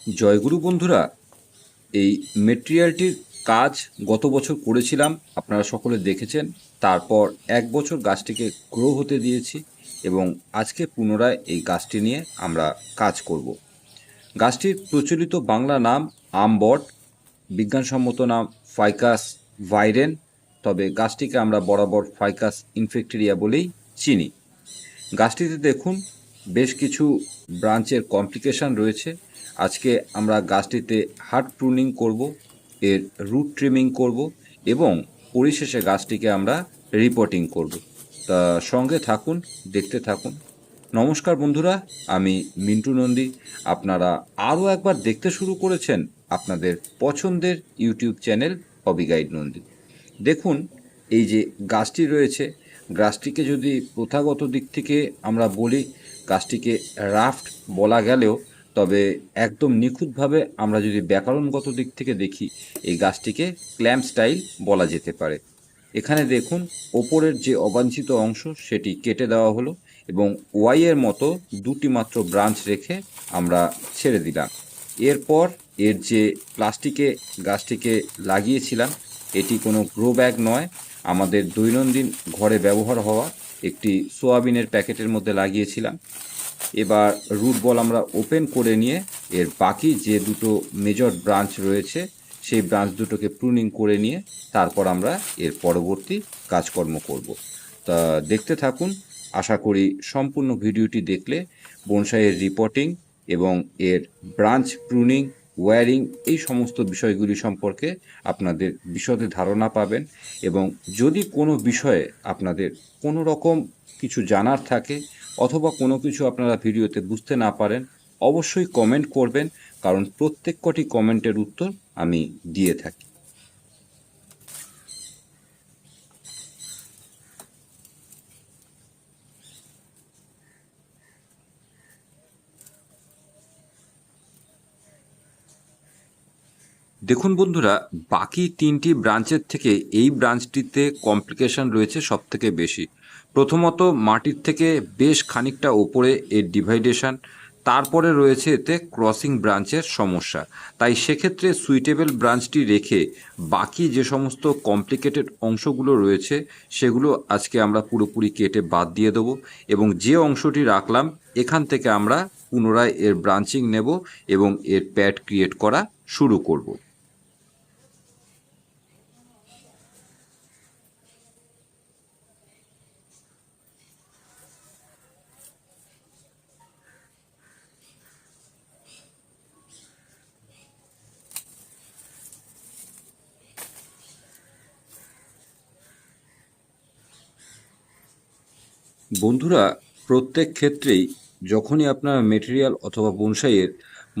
জয়গুরু বন্ধুরা, এই মেটেরিয়ালটির কাজ গত বছর করেছিলাম, আপনারা সকলে দেখেছেন। তারপর এক বছর গাছটিকে গ্রো হতে দিয়েছি এবং আজকে পুনরায় এই গাছটি নিয়ে আমরা কাজ করব। গাছটির প্রচলিত বাংলা নাম আমবট, বিজ্ঞানসম্মত নাম ফাইকাস ভাইরেন, তবে গাছটিকে আমরা বরাবর ফাইকাস ইনফেক্টেরিয়া বলেই চিনি। গাছটিতে দেখুন, বেশ কিছু ব্রাঞ্চের কমপ্লিকেশন রয়েছে। আজকে আমরা গাছটিতে হার্ড প্রুনিং করব, এর রুট ট্রিমিং করব এবং পরিশেষে গাছটিকে আমরা রিপোর্টিং করব। তা সঙ্গে থাকুন, দেখতে থাকুন। নমস্কার বন্ধুরা, আমি মিন্টু নন্দী। আপনারা আরও একবার দেখতে শুরু করেছেন আপনাদের পছন্দের YouTube channel hobby guide Nandi. দেখুন, এই যে গাছটি রয়েছে, গাছটিকে যদি প্রথাগত দিক থেকে আমরা বলি, গাছটিকে রাফট বলা গেলেও তবে একদম নিখুঁতভাবে আমরা যদি ব্যাকরণগত দিক থেকে দেখি, এই গাছটিকে ক্ল্যাম্প স্টাইল বলা যেতে পারে। এখানে দেখুন, ওপরের যে অবাঞ্ছিত অংশ সেটি কেটে দেওয়া হলো এবং ওয়াইয়ের মতো দুটি মাত্র ব্রাঞ্চ রেখে আমরা ছেড়ে দিলাম। এরপর এর যে প্লাস্টিকে গাছটিকে লাগিয়েছিলাম, এটি কোনো গ্রো ব্যাগ নয়, আমাদের দৈনন্দিন ঘরে ব্যবহার হওয়া একটি সোয়াবিনের প্যাকেটের মধ্যে লাগিয়েছিলাম। এবার রুট বল আমরা ওপেন করে নিয়ে এর বাকি যে দুটো মেজর ব্রাঞ্চ রয়েছে, সেই ব্রাঞ্চ দুটোকে প্রুনিং করে নিয়ে তারপর আমরা এর পরবর্তী কাজকর্ম করব। তা দেখতে থাকুন, আশা করি সম্পূর্ণ ভিডিওটি দেখলে বনসাইয়ের রিপোর্টিং এবং এর ব্রাঞ্চ প্রুনিং ওয়্যারিং এই সমস্ত বিষয়গুলি সম্পর্কে আপনাদের বিশদে ধারণা পাবেন এবং যদি কোনো বিষয়ে আপনাদের কোনো রকম কিছু জানার থাকে অথবা কোনো কিছু আপনারা ভিডিওতে বুঝতে না পারেন, অবশ্যই কমেন্ট করবেন, কারণ প্রত্যেক কটি কমেন্টের উত্তর আমি দিয়ে থাকি। দেখুন বন্ধুরা, বাকি তিনটি ব্রাঞ্চের থেকে এই ব্রাঞ্চটিতে কমপ্লিকেশন রয়েছে সব থেকে বেশি। প্রথমত মাটির থেকে বেশ খানিকটা ওপরে এর ডিভাইডেশন, তারপরে রয়েছে এতে ক্রসিং ব্রাঞ্চের সমস্যা। তাই সেক্ষেত্রে সুইটেবল ব্রাঞ্চটি রেখে বাকি যে সমস্ত কমপ্লিকেটেড অংশগুলো রয়েছে, সেগুলো আজকে আমরা পুরোপুরি কেটে বাদ দিয়ে দেবো এবং যে অংশটি রাখলাম, এখান থেকে আমরা পুনরায় এর ব্রাঞ্চিং নেব এবং এর প্যাড ক্রিয়েট করা শুরু করব। বন্ধুরা, প্রত্যেক ক্ষেত্রেই যখনই আপনারা মেটেরিয়াল অথবা বনসাইয়ের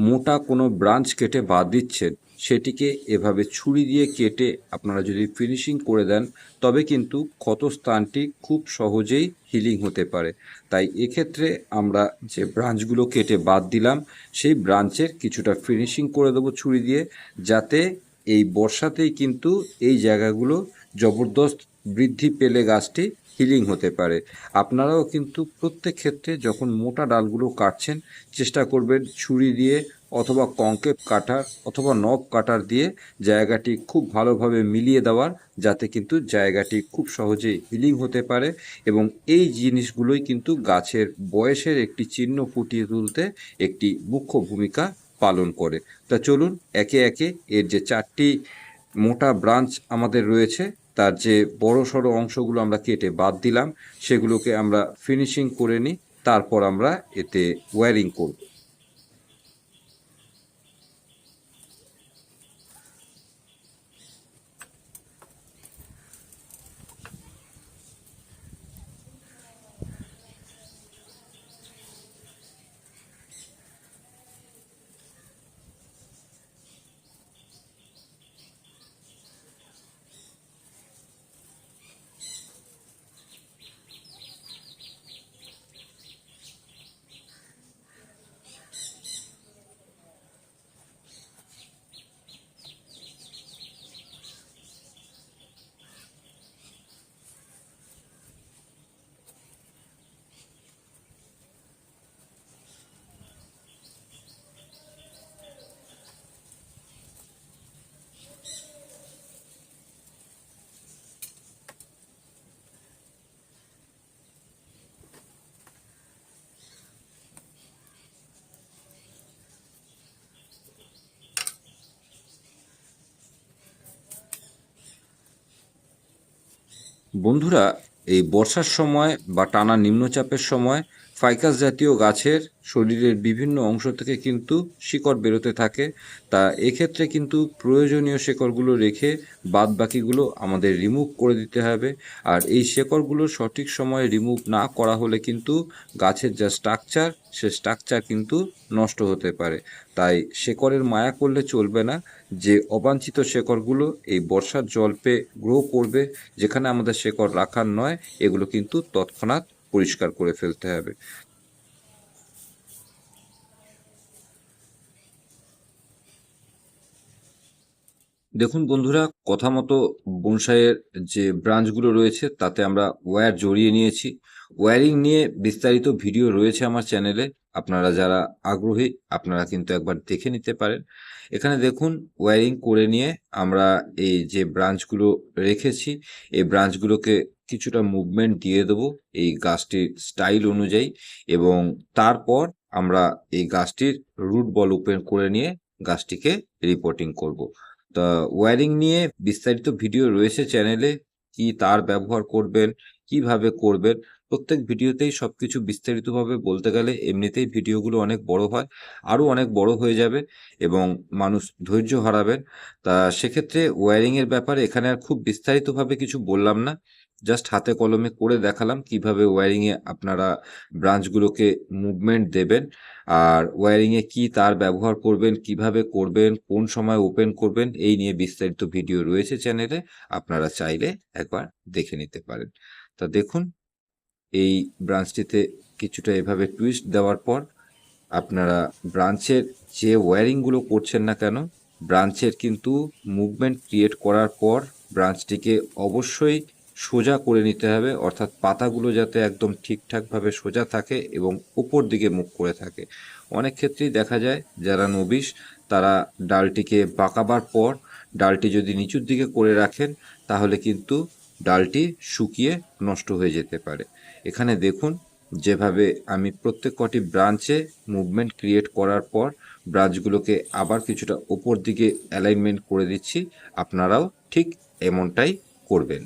মোটা কোনো ব্রাঞ্চ কেটে বাদ দিচ্ছেন, সেটিকে এভাবে ছুরি দিয়ে কেটে আপনারা যদি ফিনিশিং করে দেন, তবে কিন্তু ক্ষতস্থানটি খুব সহজেই হিলিং হতে পারে। তাই এক্ষেত্রে আমরা যে ব্রাঞ্চগুলো কেটে বাদ দিলাম, সেই ব্রাঞ্চের কিছুটা ফিনিশিং করে দেবো ছুরি দিয়ে, যাতে এই বর্ষাতেই কিন্তু এই জায়গাগুলো জবরদস্ত বৃদ্ধি পেলে গাছটি হিলিং হতে পারে। আপনারাও কিন্তু প্রত্যেক ক্ষেত্রে যখন মোটা ডালগুলো কাটছেন, চেষ্টা করবেন ছুরি দিয়ে অথবা কংকেপ কাটার অথবা নব কাটার দিয়ে জায়গাটি খুব ভালোভাবে মিলিয়ে দেওয়ার, যাতে কিন্তু জায়গাটি খুব সহজেই হিলিং হতে পারে এবং এই জিনিসগুলোই কিন্তু গাছের বয়সের একটি চিহ্ন ফুটিয়ে তুলতে একটি মুখ্য ভূমিকা পালন করে। তা চলুন, একে একে এর যে চারটি মোটা ব্রাঞ্চ আমাদের রয়েছে তার যে বড় সড়ো অংশগুলো আমরা কেটে বাদ দিলাম, সেগুলোকে আমরা ফিনিশিং করে নিই, তারপর আমরা এতে ওয়্যারিং করব। বন্ধুরা এই বর্ষার সময় বা টানা নিম্নচাপের সময় ফাইকাস জাতীয় গাছের শরীরের বিভিন্ন অংশ থেকে কিন্তু শিকড় বেরোতে থাকে। তা এক্ষেত্রে কিন্তু প্রয়োজনীয় শেকড়গুলো রেখে বাদ বাকিগুলো আমাদের রিমুভ করে দিতে হবে। আর এই শেকড়গুলো সঠিক সময়ে রিমুভ না করা হলে কিন্তু গাছের যা স্ট্রাকচার, সে স্ট্রাকচার কিন্তু নষ্ট হতে পারে। তাই শেকড়ের মায়া করলে চলবে না। যে অবাঞ্ছিত শেকড়গুলো এই বর্ষার জল পেয়ে গ্রো করবে, যেখানে আমাদের শেকড় রাখার নয়, এগুলো কিন্তু তৎক্ষণাৎ পরিষ্কার করে ফেলতে হবে। দেখুন বন্ধুরা, কথা মতো বনসাইয়ের যে ব্রাঞ্চগুলো রয়েছে, তাতে আমরা ওয়্যার জড়িয়ে নিয়েছি। ওয়্যারিং নিয়ে বিস্তারিত ভিডিও রয়েছে আমার চ্যানেলে। আপনারা যারা আগ্রহী, আপনারা কিন্তু একবার দেখে নিতে পারেন। এখানে দেখুন, ওয়্যারিং করে নিয়ে আমরা এই যে ব্রাঞ্চগুলো রেখেছি, এই ব্রাঞ্চগুলোকে কিছুটা মুভমেন্ট দিয়ে দেবো এই গাছটির স্টাইল অনুযায়ী এবং তারপর আমরা এই গাছটির রুট বল ওপেন করে নিয়ে গাছটিকে রিপোর্টিং করব। তা ওয়ারিং নিয়ে বিস্তারিত ভিডিও রয়েছে চ্যানেলে কি তার ব্যবহার করবেন, কীভাবে করবেন, প্রত্যেক ভিডিওতেই সব কিছু বিস্তারিতভাবে বলতে গেলে এমনিতেই ভিডিওগুলো অনেক বড় হয়, আরও অনেক বড় হয়ে যাবে এবং মানুষ ধৈর্য হারাবেন তা সেক্ষেত্রে ওয়্যারিংয়ের ব্যাপারে এখানে আর খুব বিস্তারিতভাবে কিছু বললাম না জাস্ট হাতে কলমে করে দেখালাম কীভাবে ওয়্যারিংয়ে আপনারা ব্রাঞ্চগুলোকে মুভমেন্ট দেবেন আর ওয়্যারিংয়ে কি তার ব্যবহার করবেন, কীভাবে করবেন, কোন সময় ওপেন করবেন, এই নিয়ে বিস্তারিত ভিডিও রয়েছে চ্যানেলে আপনারা চাইলে একবার দেখে নিতে পারেন। তা দেখুন, এই ব্রাঞ্চটিতে কিছুটা এভাবে টুইস্ট দেওয়ার পর আপনারা ব্রাঞ্চের যে ওয়্যারিংগুলো করছেন না কেন ব্রাঞ্চের কিন্তু মুভমেন্ট ক্রিয়েট করার পর ব্রাঞ্চটিকে অবশ্যই সোজা করে নিতে হবে, অর্থাৎ পাতাগুলো যাতে একদম ঠিকঠাকভাবে সোজা থাকে এবং উপর দিকে মুখ করে থাকে। অনেক ক্ষেত্রেই দেখা যায়, যারা নবিশ, তারা ডালটিকে বাঁকাবার পর ডালটি যদি নিচুর দিকে করে রাখেন, তাহলে কিন্তু ডালটি শুকিয়ে নষ্ট হয়ে যেতে পারে। এখানে দেখুন, যেভাবে আমি প্রত্যেক কটি ব্রাঞ্চে মুভমেন্ট ক্রিয়েট করার পর ব্রাঞ্চগুলোকে আবার কিছুটা ওপর দিকে অ্যালাইনমেন্ট করে দিচ্ছি, আপনারাও ঠিক এমনটাই করবেন।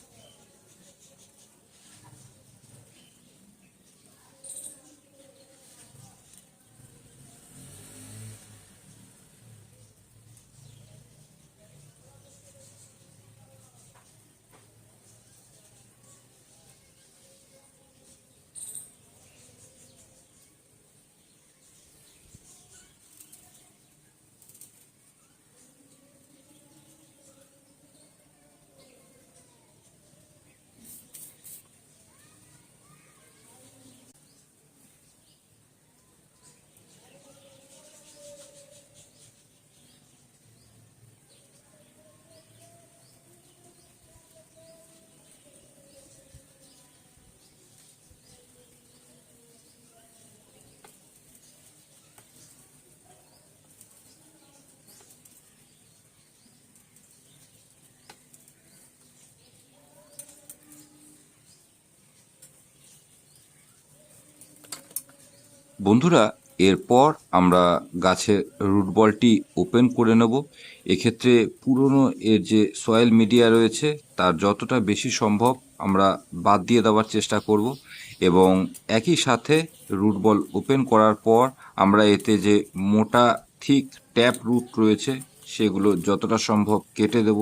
বন্ধুরা, এরপর আমরা গাছের রুট বলটি ওপেন করে নেব। এক্ষেত্রে পুরনো এর যে সয়েল মিডিয়া রয়েছে, তার যতটা বেশি সম্ভব আমরা বাদ দিয়ে দেওয়ার চেষ্টা করব এবং একই সাথে রুট বল ওপেন করার পর আমরা এতে যে মোটা ঠিক ট্যাপ রুট রয়েছে, সেগুলো যতটা সম্ভব কেটে দেব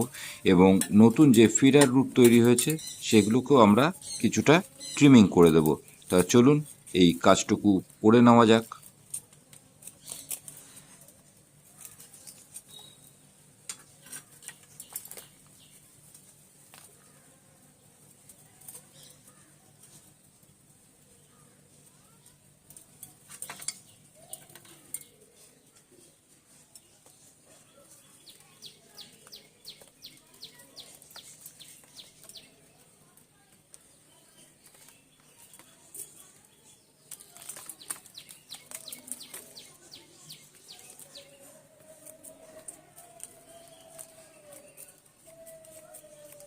এবং নতুন যে ফিডার রুট তৈরি হয়েছে, সেগুলোকেও আমরা কিছুটা ট্রিমিং করে দেব। তা চলুন এই কাজটুকু করে নেওয়া যাক।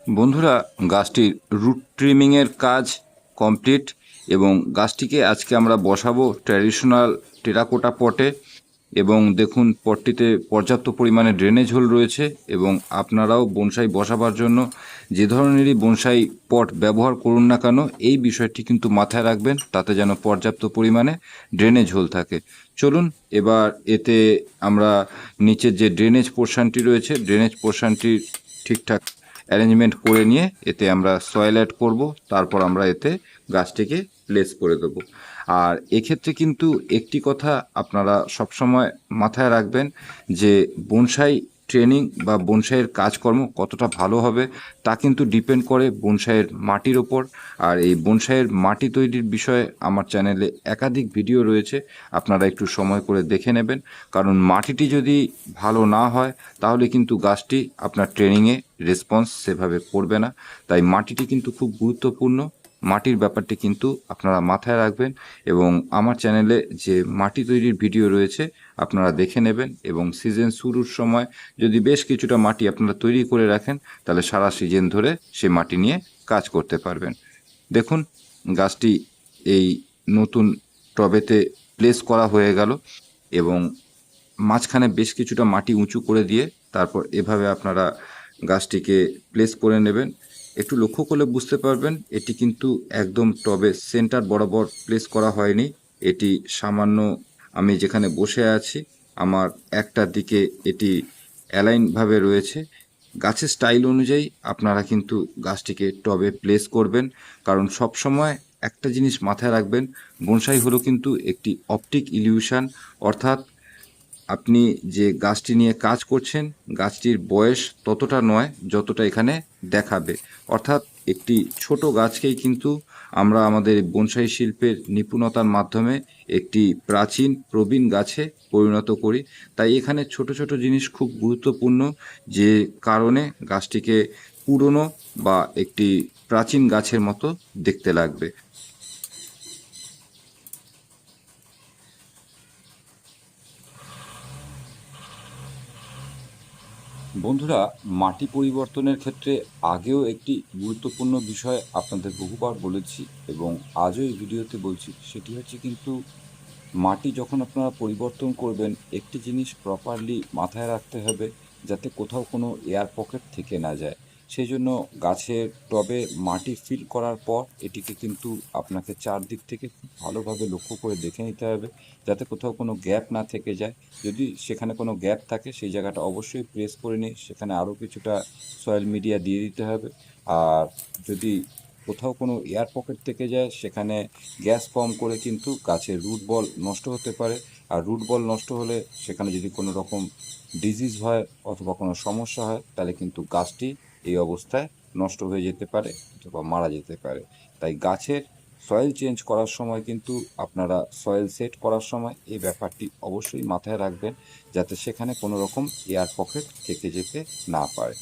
বন্ধুরা, গাছটির রুট ট্রিমিংয়ের কাজ কমপ্লিট এবং গাছটিকে আজকে আমরা বসাবো ট্র্যাডিশনাল টেরাকোটা পটে এবং দেখুন পটটিতে পর্যাপ্ত পরিমাণে ড্রেনেজ হোল রয়েছে এবং আপনারাও বনসাই বসাবার জন্য যে ধরনেরই বনসাই পট ব্যবহার করুন না কেন, এই বিষয়টি কিন্তু মাথায় রাখবেন, তাতে যেন পর্যাপ্ত পরিমাণে ড্রেনেজ হোল থাকে। চলুন এবার এতে আমরা নিচের যে ড্রেনেজ পোর্শনটি রয়েছে ড্রেনেজ পোর্শনটির ঠিকঠাক অ্যারেঞ্জমেন্ট করে নিয়ে এতে আমরা সয়েল অ্যাড করব, তারপর আমরা এতে গাছটিকে প্লেস করে দেবো। আর এক্ষেত্রে কিন্তু একটি কথা আপনারা সবসময় মাথায় রাখবেন যে, বনসাই ট্রেনিং বা বনসাইয়ের কাজকর্ম কতটা ভালো হবে, তা কিন্তু ডিপেন্ড করে বনসাইয়ের মাটির ওপর। আর এই বনসাইয়ের মাটি তৈরির বিষয়ে আমার চ্যানেলে একাধিক ভিডিও রয়েছে, আপনারা একটু সময় করে দেখে নেবেন। কারণ মাটিটি যদি ভালো না হয়, তাহলে কিন্তু গাছটি আপনার ট্রেনিংয়ে রেসপন্স সেভাবে করবে না। তাই মাটিটি কিন্তু খুব গুরুত্বপূর্ণ। মাটির ব্যাপারটি কিন্তু আপনারা মাথায় রাখবেন এবং আমার চ্যানেলে যে মাটি তৈরির ভিডিও রয়েছে আপনারা দেখে নেবেন এবং সিজন শুরুর সময় যদি বেশ কিছুটা মাটি আপনারা তৈরি করে রাখেন, তাহলে সারা সিজন ধরে সেই মাটি নিয়ে কাজ করতে পারবেন। দেখুন, গাছটি এই নতুন টবেতে প্লেস করা হয়ে গেল এবং মাঝখানে বেশ কিছুটা মাটি উঁচু করে দিয়ে তারপর এভাবে আপনারা গাছটিকে প্লেস করে নেবেন। একটু লক্ষ্য করলে বুঝতে পারবেন, এটি কিন্তু একদম টবে সেন্টার বরাবর প্লেস করা হয়নি। এটি সামান্য আমি যেখানে বসে আছি, আমার একটা দিকে এটি অ্যালাইনভাবে রয়েছে। গাছের স্টাইল অনুযায়ী আপনারা কিন্তু গাছটিকে টবে প্লেস করবেন, কারণ সব সময় একটা জিনিস মাথায় রাখবেন, বনসাই হলো কিন্তু একটি অপটিক ইলিউশন অর্থাৎ আপনি যে গাছটি নিয়ে কাজ করছেন, গাছটির বয়স ততটা নয় যতটা এখানে দেখাবে। অর্থাৎ একটি ছোট গাছকেই কিন্তু আমরা আমাদের বনসাই শিল্পের নিপুণতার মাধ্যমে একটি প্রাচীন প্রবীণ গাছে পরিণত করি। তাই এখানে ছোট ছোট জিনিস খুব গুরুত্বপূর্ণ যে কারণে গাছটিকে পুরনো বা একটি প্রাচীন গাছের মতো দেখতে লাগবে। বন্ধুরা, মাটি পরিবর্তনের ক্ষেত্রে আগেও একটি গুরুত্বপূর্ণ বিষয় আপনাদের বহুবার বলেছি এবং আজও এই ভিডিওতে বলছি, সেটি হচ্ছে কিন্তু মাটি যখন আপনারা পরিবর্তন করবেন, একটি জিনিস প্রপারলি মাথায় রাখতে হবে যাতে কোথাও কোনো এয়ার পকেট থেকে না যায়। সেই জন্য গাছের টবে মাটি ফিল করার পর এটিকে কিন্তু আপনাকে চারদিক থেকে খুব ভালোভাবে লক্ষ্য করে দেখে নিতে হবে, যাতে কোথাও কোনো গ্যাপ না থেকে যায়। যদি সেখানে কোনো গ্যাপ থাকে, সেই জায়গাটা অবশ্যই প্রেস করে নিই সেখানে আরও কিছুটা সয়েল মিডিয়া দিয়ে দিতে হবে। আর যদি কোথাও কোনো এয়ার পকেট থেকে যায়, সেখানে গ্যাস কম করে কিন্তু গাছের রুট বল নষ্ট হতে পারে। আর রুট বল নষ্ট হলে সেখানে যদি কোনো রকম ডিজিজ হয় অথবা কোনো সমস্যা হয়, তাহলে কিন্তু গাছটি এই অবস্থায় নষ্ট হয়ে যেতে পারে অথবা মারা যেতে পারে। তাই গাছের সয়েল চেঞ্জ করার সময় কিন্তু আপনারা সয়েল সেট করার সময় এই ব্যাপারটি অবশ্যই মাথায় রাখবেন যাতে সেখানে কোনো রকম এয়ার পকেট থেকে যেতে না পারে।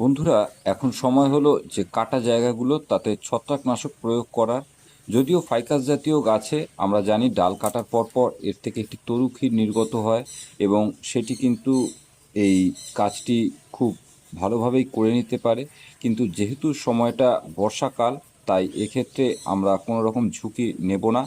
বন্ধুরা, এখন সময় হলো যে কাটা জায়গাগুলো, তাতে ছত্রাকনাশক প্রয়োগ করার। যদিও ফাইকাস জাতীয় গাছে আমরা জানি ডাল কাটার পর পর এর থেকে একটি তরুক্ষীর নির্গত হয় এবং সেটি কিন্তু এই কাজটি খুব ভালোভাবেই করে নিতে পারে। কিন্তু যেহেতু সময়টা বর্ষাকাল, তাই এক্ষেত্রে আমরা কোনো রকম ঝুঁকি নেব না।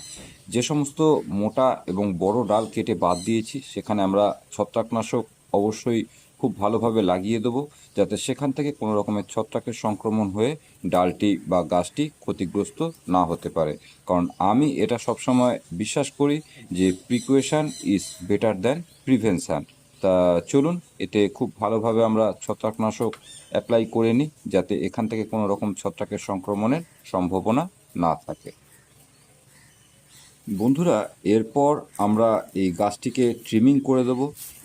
যে সমস্ত মোটা এবং বড় ডাল কেটে বাদ দিয়েছি, সেখানে আমরা ছত্রাকনাশক অবশ্যই খুব ভালোভাবে লাগিয়ে দেবো, যাতে সেখান থেকে কোনো রকমের ছত্রাকের সংক্রমণ হয়ে ডালটি বা গাছটি ক্ষতিগ্রস্ত না হতে পারে। কারণ আমি এটা সবসময় বিশ্বাস করি যে precaution is better than prevention তা চলুন, এতে খুব ভালোভাবে আমরা ছত্রাকনাশক অ্যাপ্লাই করে নিই, যাতে এখান থেকে কোনো রকম ছত্রাকের সংক্রমণের সম্ভাবনা না থাকে। বন্ধুরা, এরপর আমরা এই গাছটিকে ট্রিমিং করে দেব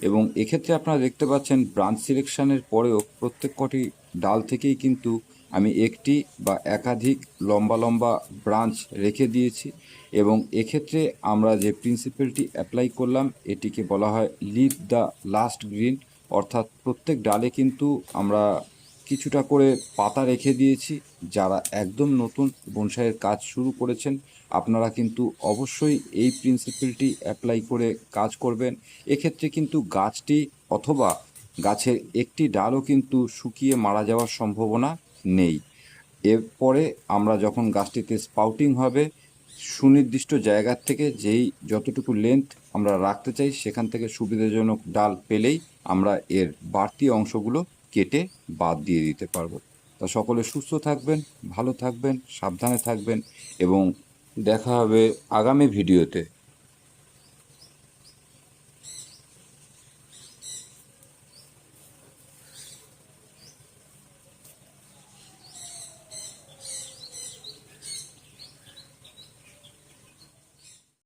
এবং এক্ষেত্রে আপনারা দেখতে পাচ্ছেন ব্রাঞ্চ সিলেকশনের পরেও প্রত্যেক কটি ডাল থেকেই কিন্তু আমি একটি বা একাধিক লম্বা লম্বা ব্রাঞ্চ রেখে দিয়েছি এবং এক্ষেত্রে আমরা যে প্রিন্সিপালটি অ্যাপ্লাই করলাম, এটিকে বলা হয় লিভ দ্য লাস্ট গ্রিন অর্থাৎ প্রত্যেক ডালে কিন্তু আমরা কিছুটা করে পাতা রেখে দিয়েছি। যারা একদম নতুন, বনসাইয়ের কাজ শুরু করেছেন আপনারা কিন্তু অবশ্যই এই প্রিন্সিপালটি অ্যাপ্লাই করে কাজ করবেন। এক্ষেত্রে কিন্তু গাছটি অথবা গাছের একটি ডালও কিন্তু শুকিয়ে মারা যাওয়ার সম্ভাবনা নেই। এরপরে আমরা যখন গাছটিতে স্পাউটিং হবে, সুনির্দিষ্ট জায়গার থেকে যেই যতটুকু লেন্থ আমরা রাখতে চাই, সেখান থেকে সুবিধাজনক ডাল পেলেই আমরা এর বাড়তি অংশগুলো কেটে বাদ দিয়ে দিতে পারব। তা সকলে সুস্থ থাকবেন, ভালো থাকবেন, সাবধানে থাকবেন এবং দেখা হবে আগামী ভিডিওতে।